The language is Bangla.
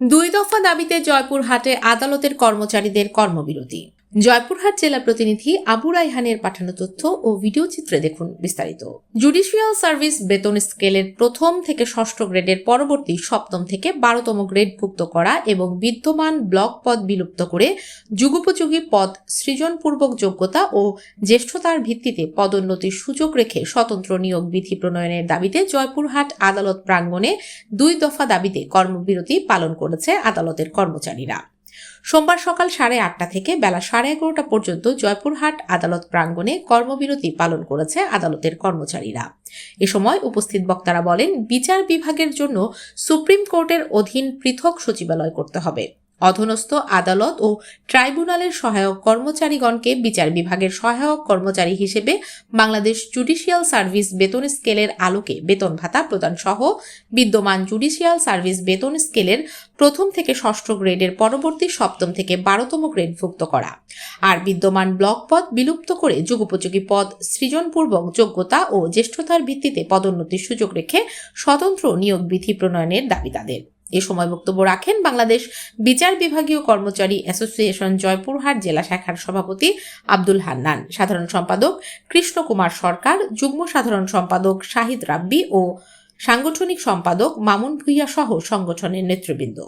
দুই দফা দাবিতে জয়পুরহাটে আদালতের কর্মচারীদের কর্মবিরতি। জয়পুরহাট জেলা প্রতিনিধি আবু রাইহানের পাঠানো তথ্য ও ভিডিও চিত্রে দেখুন বিস্তারিত। জুডিশিয়াল সার্ভিস বেতন স্কেলের প্রথম থেকে ষষ্ঠ গ্রেডের পরবর্তী সপ্তম থেকে বারোতম গ্রেডভুক্ত করা এবং বিদ্যমান ব্লক পদ বিলুপ্ত করে যুগোপযোগী পদ সৃজনপূর্বক যোগ্যতা ও জ্যেষ্ঠতার ভিত্তিতে পদোন্নতির সুযোগ রেখে স্বতন্ত্র নিয়োগ বিধি প্রণয়নের দাবিতে জয়পুরহাট আদালত প্রাঙ্গণে দুই দফা দাবিতে কর্মবিরতি পালন করেছে আদালতের কর্মচারীরা। সোমবার সকাল সাড়ে আটটা থেকে বেলা সাড়ে এগারোটা পর্যন্ত জয়পুরহাট আদালত প্রাঙ্গণে কর্মবিরতি পালন করেছে আদালতের কর্মচারীরা। এ সময় উপস্থিত বক্তারা বলেন, বিচার বিভাগের জন্য সুপ্রিম কোর্টের অধীন পৃথক সচিবালয় করতে হবে। অধনস্থ আদালত ও ট্রাইব্যুনালের সহায়ক কর্মচারীগণকে বিচার বিভাগের সহায়ক কর্মচারী হিসেবে বাংলাদেশ জুডিশিয়াল সার্ভিস বেতন স্কেলের আলোকে বেতন ভাতা প্রদান সহ বিদ্যমান জুডিশিয়াল সার্ভিস বেতন স্কেলের প্রথম থেকে ষষ্ঠ গ্রেডের পরবর্তী সপ্তম থেকে বারোতম গ্রেডভুক্ত করা। আর বিদ্যমান ব্লক পদ বিলুপ্ত করে যুগোপযোগী পদ সৃজনপূর্বক যোগ্যতা ও জ্যেষ্ঠতার ভিত্তিতে পদোন্নতির সুযোগ রেখে স্বতন্ত্র নিয়োগ বিধি প্রণয়নের দাবি তাদের। এ সময় বক্তব্য রাখেন বাংলাদেশ বিচার বিভাগীয় কর্মচারী অ্যাসোসিয়েশন জয়পুরহাট জেলা শাখার সভাপতি আব্দুল হান্নান, সাধারণ সম্পাদক কৃষ্ণ কুমার সরকার, যুগ্ম সাধারণ সম্পাদক শাহিদ রাব্বি ও সাংগঠনিক সম্পাদক মামুন ভুইয়া সহ সংগঠনের নেতৃবৃন্দ।